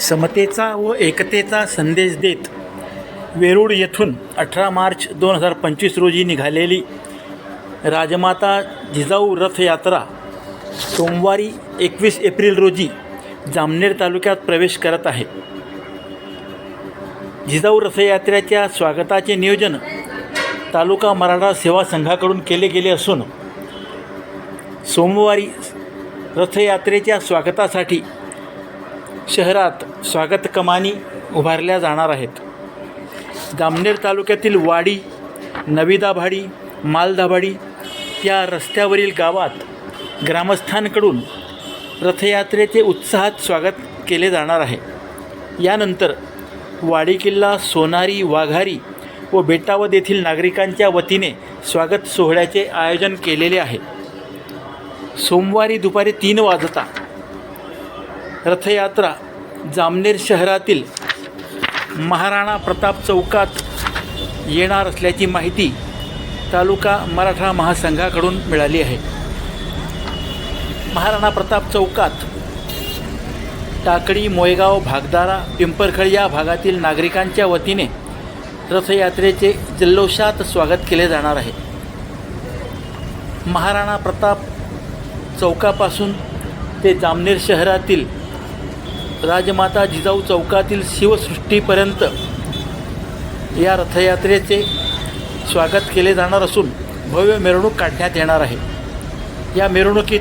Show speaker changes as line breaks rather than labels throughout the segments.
समतेचा व एकतेचा संदेश देत वेरूळ येथून अठरा मार्च दोन हजार पंचवीस रोजी निघालेली राजमाता जिजाऊ रथयात्रा सोमवारी एकवीस एप्रिल रोजी जामनेर तालुक्यात प्रवेश करत आहे. जिजाऊ रथयात्रेच्या स्वागताचे नियोजन तालुका मराठा सेवा संघाकडून केले गेले असून सोमवारी रथयात्रेच्या स्वागतासाठी शहरात स्वागत कमानी उभारल्या जाणार आहेत. जामनेर तालुक्यातील वाडी नविदाभाडी मालदाभाडी या रस्त्यावरील गावात ग्रामस्थांकडून रथयात्रेचे उत्साहात स्वागत केले जाणार आहे. यानंतर वाडी किल्ला सोनारी वाघारी व बेटावद येथील नागरिकांच्या वतीने स्वागत सोहळ्याचे आयोजन केलेले आहे. सोमवारी दुपारी तीन वाजता रथयात्रा जामनेर शहरातील महाराणा प्रताप चौकात येणार असल्याची माहिती तालुका मराठा महासंघाकडून मिळाली आहे. महाराणा प्रताप चौकात टाकडी मोयगाव भागदारा पिंपरखळ या भागातील नागरिकांच्या वतीने रथयात्रेचे जल्लोषात स्वागत केले जाणार आहे. महाराणा प्रताप चौकापासून ते जामनेर शहरातील राजमाता जिजाऊ चौकातील शिवसृष्टीपर्यंत या रथयात्रेचे स्वागत केले जाणार असून भव्य मिरवणूक काढण्यात येणार आहे. या मिरवणुकीत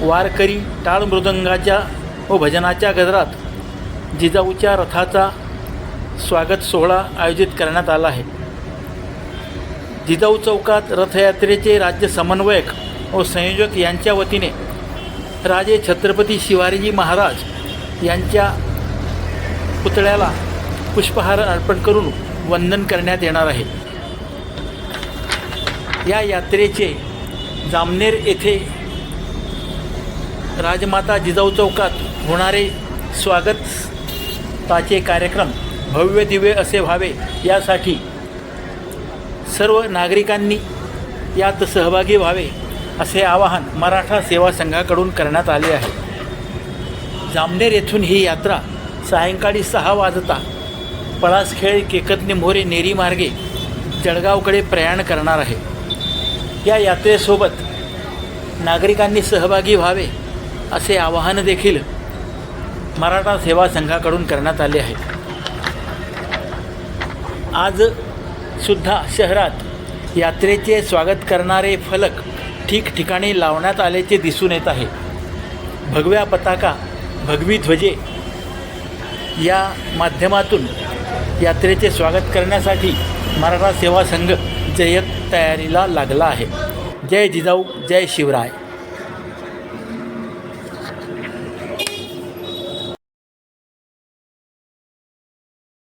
वारकरी टाळ मृदंगाच्या व भजनाच्या गजरात जिजाऊच्या रथाचा स्वागत सोहळा आयोजित करण्यात आला आहे. जिजाऊ चौकात रथयात्रेचे राज्य समन्वयक व संयोजक यांच्या वतीने राजे छत्रपती शिवाजीजी महाराज यांच्या पुतळ्याला पुष्पहार अर्पण करून वंदन करण्यात येणार आहे. या यात्रेचे जामनेर येथे राजमाता जिजाऊ चौकात होणारे स्वागताचे कार्यक्रम भव्य दिव्य असे व्हावे यासाठी सर्व नागरिकांनी यात सहभागी व्हावे. असे आवाहन मराठा सेवा संघाकडून करण्यात आले आहे. जामनेर येथून ही यात्रा सायंकाळी सहा वाजता पळासखेळ केकतने मोरे नेरी मार्गे जळगावकडे प्रयाण करणार आहे. या यात्रेसोबत नागरिकांनी सहभागी व्हावे असे आवाहन देखील मराठा सेवा संघाकडून करण्यात आले आहे. आज सुद्धा शहरात यात्रेचे स्वागत करणारे फलक ठिकठिकाणी लावण्यात आल्याचे दिसून येत आहे. भगव्या पताका भगवी ध्वजे या माध्यमातून यात्रेचे स्वागत करण्यासाठी मराठा सेवा संघ जय्यत तयारीला लागला आहे. जय जिजाऊ जय शिवराय.